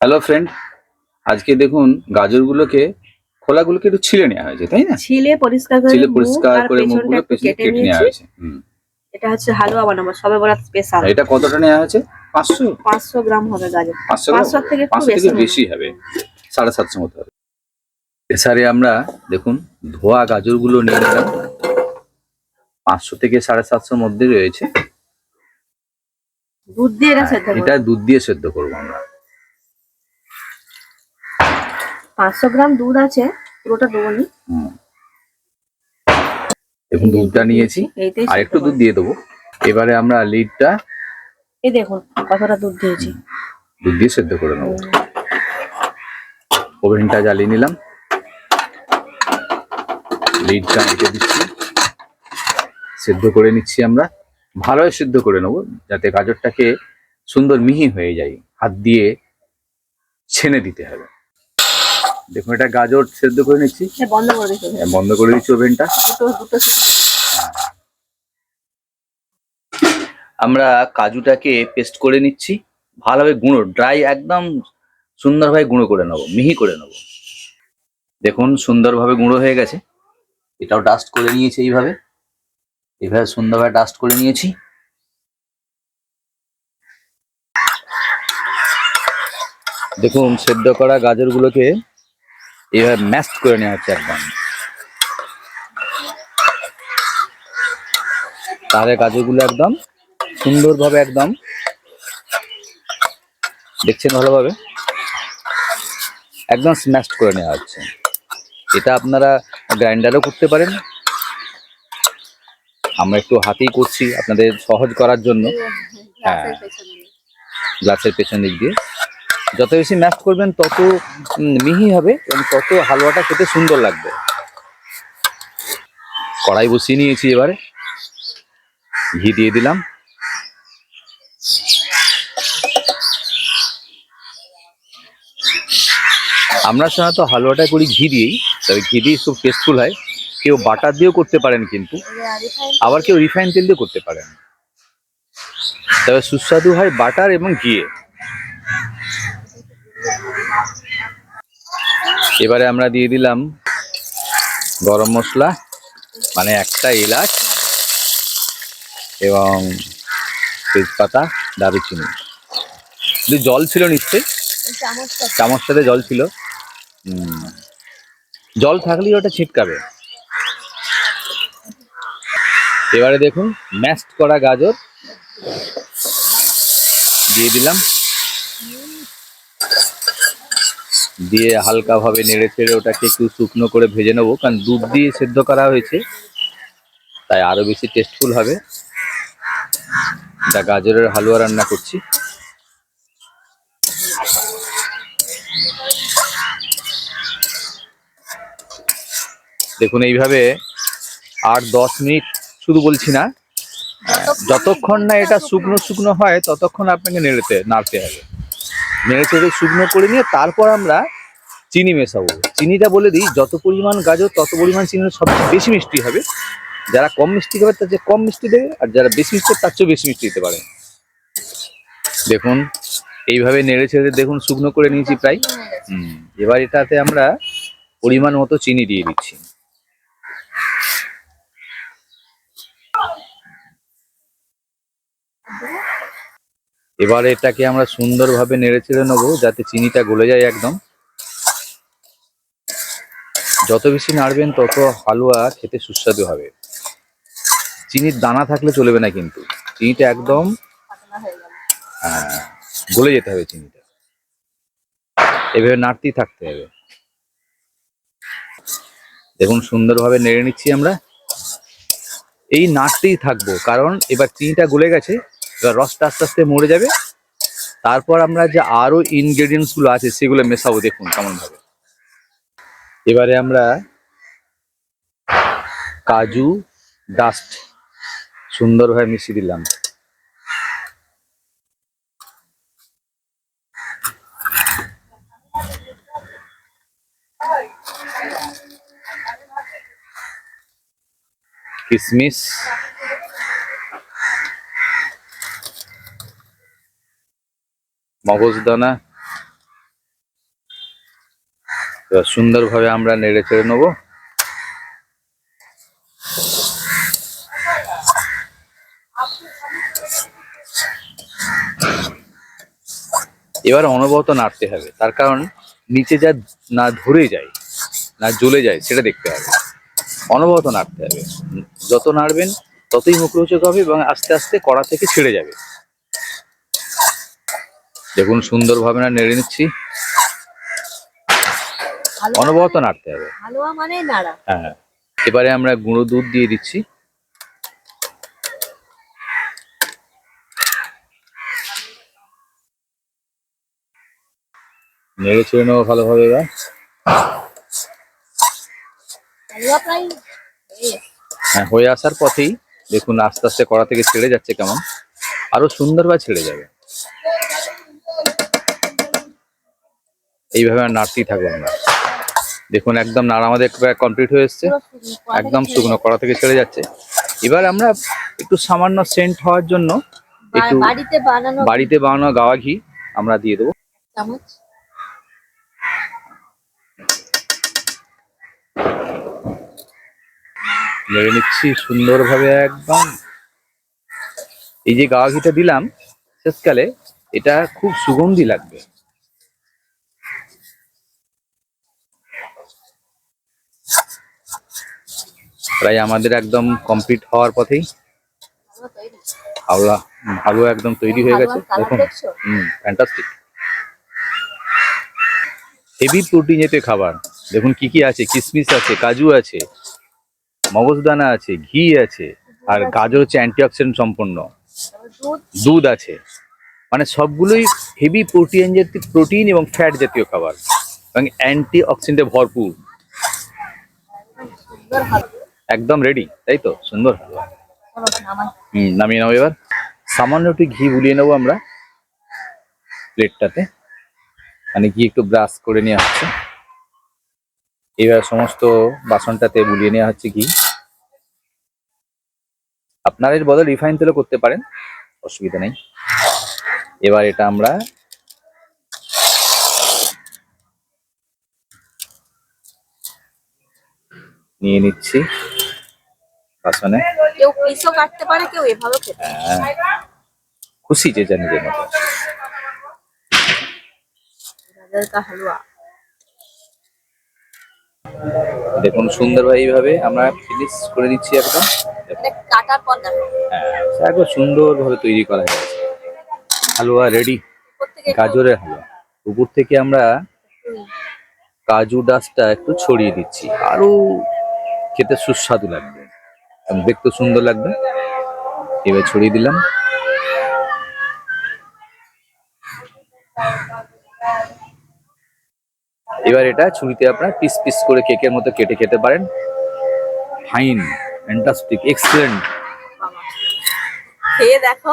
Hello friend আজকে দেখুন গাজরগুলোকে খোলাগুলোকে একটু ছিলে নেওয়া হয়েছে তাই না? ছিলে পরিষ্কার করে ছিলে পরিষ্কার করে মুখগুলো কেটে নেওয়া হয়েছে এটা হচ্ছে হালুয়া বানাবো সবে স্পেশাল এটা কতটা নেওয়া হয়েছে? পাঁচশো? পাঁচশো গ্রাম হবে গাজর। পাঁচশো পাঁচশো থেকে একটু বেশি। বেশি হবে। সাড়ে সাতশো মতো হবে। এসারে আমরা দেখুন ধোয়া গাজরগুলো নিয়ে নিলাম। পাঁচশো থেকে সাড়ে সাতশোর মধ্যে রয়েছে। দুধ দিয়ে এটা সেদ্ধ এটা দুধ দিয়ে সেদ্ধ করব আমরা। পাঁচশো গ্রাম দুধ আছে পুরোটা দেবো নি। দেখুন দুধটা নিয়েছি। আর একটু দুধ দিয়ে দেবো। এবারে আমরা লিডটা এই দেখুন কতটা দুধ দিয়েছি। দুধ দিয়ে সেদ্ধ করে নেব। ওভেনটা জ্বালিয়ে নিলাম। লিডটা এঁটে দিচ্ছি। সেদ্ধ করে নিচ্ছি আমরা। ভালোই সেদ্ধ করে নেব যাতে গাজরটাকে সুন্দর মিহি হয়ে যায়। হাত দিয়ে ছেনে দিতে হবে। দেখুন এটা গাজর সেদ্ধ করে নিচ্ছি। বন্ধ করে দিতে বন্ধ করে দিচ্ছি ওভেনটা। দুটো দুটো সিটি আমরা কাজুটাকে পেস্ট করে নিচ্ছি। ভালোভাবে গুঁড়ো ড্রাই একদম সুন্দরভাবে গুঁড়ো করে নেব মিহি করে নেব। দেখুন সুন্দরভাবে গুঁড়ো হয়ে গেছে। এটাও ডাস্ট করে নিয়েছি এইভাবে। এইভাবে সুন্দরভাবে ডাস্ট করে নিয়েছি। দেখুন সেদ্ধ করা গাজরগুলোকে এইভাবে ম্যাস্ট করে নেওয়া হচ্ছে একদম তাহলে গাজরগুলো একদম সুন্দরভাবে একদম দেখছেন ভালোভাবে? একদম স্ম্যাশড করে নেওয়া হচ্ছে। এটা আপনারা গ্রাইন্ডারও করতে পারেন। আমরা একটু হাতেই করছি আপনাদের সহজ করার জন্য। হ্যাঁ। গ্লাসের পেছন দিক দিয়ে। যত বেশি ম্যাশ করবেন, তত মিহি হবে এবং তত হালুয়াটা খেতে সুন্দর লাগবে। কড়াই বসিয়ে নিয়েছি এবারে। ঘি দিয়ে দিলাম। আমরা সাধারণত হালুয়াটা করি ঘি দিয়েই, তবে ঘি দিয়ে খুব টেস্টফুল হয়। কেউ বাটার দিয়েও করতে পারেন কিন্তু। আবার কেউ রিফাইন তেল দিয়ে করতে পারেন। তবে সুস্বাদু হয় বাটার এবং ঘিয়ে এবারে আমরা দিয়ে দিলাম গরম মশলা মানে একটা এলাচ এবং তেজপাতা, দারুচিনি। কিন্তু জল ছিল নিশ্চয়ই? চামচ সাথে জল ছিল। জল থাকলেই ওটা ছিটকাবে। এবারে দেখুন ম্যাশড করা গাজর। দিয়ে দিলাম। দিয়ে হালকাভাবে নেড়ে ছেড়ে ওটাকে একটু শুকনো করে ভেজে নেব কারণ দুধ দিয়ে সেদ্ধ করা হয়েছে তাই আরও বেশি টেস্টফুল হবে। এটা গাজরের হালুয়া রান্না করছি। দেখুন এইভাবে আট দশ মিনিট শুধু বলছি না যতক্ষণ না এটা শুকনো শুকনো হয় ততক্ষণ আপনাকে নেড়েতে নাড়তে হবে। নেড়ে চেড়ে শুকনো করে নিয়ে তারপর আমরা চিনি মেশাবো। চিনিটা বলে দিই, যত পরিমাণ গাজর, তত পরিমাণ চিনি সবচেয়ে বেশি মিষ্টি হবে। যারা কম মিষ্টি খাবে, তার চেয়ে কম মিষ্টি দেবে, আর যারা বেশি মিষ্টি, তার চেয়েও বেশি মিষ্টি দিতে পারে। দেখুন, এইভাবে নেড়ে ছেড়ে দেখুন, শুকনো করে নিয়েছি প্রায়। এবার এটাতে আমরা পরিমাণ মতো চিনি দিয়ে দিচ্ছি। এবার এটাকে আমরা সুন্দরভাবে নেড়ে চেড়ে নেব যাতে চিনিটা গলে যায় একদম। যত বেশি নাড়বেন তত হালুয়া খেতে সুস্বাদু হবে। চিনির দানা থাকলে চলবে না কিন্তু। চিনিটা একদম আহ, গলে যেতে হবে চিনিটা। এভাবে নাড়তেই থাকতে হবে। দেখুন সুন্দরভাবে নেড়ে নিচ্ছি আমরা। এই নাড়তেই থাকব কারণ এবার চিনিটা গলে গেছে। এবার রসটা আস্তে আস্তে মরে যাবে। তারপর আমরা যে আরও ইনগ্রেডিয়েন্টসগুলো আছে, সেগুলো মেশাবো, দেখুন কেমন ভাবে। এবারে আমরা কাজু ডাস্ট সুন্দরভাবে মিশিয়ে দিলাম। কিশমিশ মগজদানা। এবার সুন্দরভাবে আমরা নেড়ে চেড়ে নেব। এবার অনবরত নাড়তে হবে। তার কারণ নিচে যা না ধরে যায়, না জ্বলে যায়, সেটা দেখতে হবে। অনবরত নাড়তে হবে। যত নাড়বেন, ততই মুখরোচক হবে এবং আস্তে আস্তে কড়া থেকে ছেড়ে যাবে। দেখুন সুন্দরভাবে না নেড়ে নিচ্ছি। অনবরত নাড়তে হবে। হালুয়া মানে নাড়া। হ্যাঁ এবারে আমরা গুঁড়ো দুধ দিয়ে দিচ্ছি। নেড়ে ছেড়ে নেব ভালোভাবে এবার। হ্যাঁ হয়ে আসার পথেই দেখুন আস্তে আস্তে কড়া থেকে ছেড়ে যাচ্ছে কেমন। আরও সুন্দরভাবে ছেড়ে যাবে। এইভাবে আর নাড়তেই থাকব আমরা। দেখুন একদম নাড়া আমাদের কমপ্লিট হয়ে এসছে। একদম শুকনো কড়া থেকে ছেড়ে যাচ্ছে। এবার আমরা একটু সামান্য সেন্ট হওয়ার জন্য একটু বাড়িতে বানানো বাড়িতে বানানো গাওয়া ঘি আমরা দিয়ে দেবো। নেড়ে নিচ্ছি সুন্দরভাবে একদম। এই যে গাওয়া ঘিটা দিলাম শেষকালে এটা খুব সুগন্ধি লাগবে। প্রায় আমাদের একদম কমপ্লিট হওয়ার পথেই হাওড়া ভালো একদম তৈরি হয়ে গেছে। দেখুন হুম ফ্যান্টাস্টিক হেভি প্রোটিন জাতীয় খাবার। দেখুন কি কি আছে কিশমিশ আছে কাজু আছে মগজদানা আছে ঘি আছে আর গাজর হচ্ছে অ্যান্টিঅক্সিডেন্ট সম্পন্ন দুধ? আছে। মানে সবগুলোই হেভি প্রোটিন জাতীয় প্রোটিন এবং ফ্যাট জাতীয় খাবার। এবং অ্যান্টি অক্সিডেন্টে ভরপুর। একদম রেডি তাই তো? সুন্দর। হুম, নামিয়ে নেব এবার। সামান্য একটু ঘি বুলিয়ে নেব আমরা প্লেটটাতে। মানে ঘি একটু ব্রাশ করে নেওয়া হচ্ছে। এবার সমস্ত বাসনটাতে বুলিয়ে নেওয়া হচ্ছে ঘি। আপনারা এর বদলে রিফাইন তেলও করতে পারেন, অসুবিধা নেই। এবার এটা আমরা নিয়ে নিচ্ছি। বাসনে? কেউ পিসও কাটতে পারে কেউ এভাবে খেতে হ্যাঁ। খুশি যে যা নিজের মতো। গাজর কা হালুয়া। দেখুন সুন্দরভাবে এইভাবে আমরা ফিনিশ করে দিচ্ছি একদম। কাটার পর হ্যাঁ একদম সুন্দরভাবে তৈরি করা হয়েছে। হালুয়া রেডি গাজরের হালুয়া। উপর থেকে আমরা কাজু ডাস্টটা একটু ছড়িয়ে দিচ্ছি। আরও খেতে সুস্বাদু লাগবে। দেখতে সুন্দর লাগবে। এবার ছড়িয়ে দিলাম। এবার এটা ছুরিতে আপনার পিস পিস করে কেকের মতো কেটে খেতে পারেন। ফাইন ফ্যান্টাস্টিক এক্সেলেন্ট খেয়ে দেখো।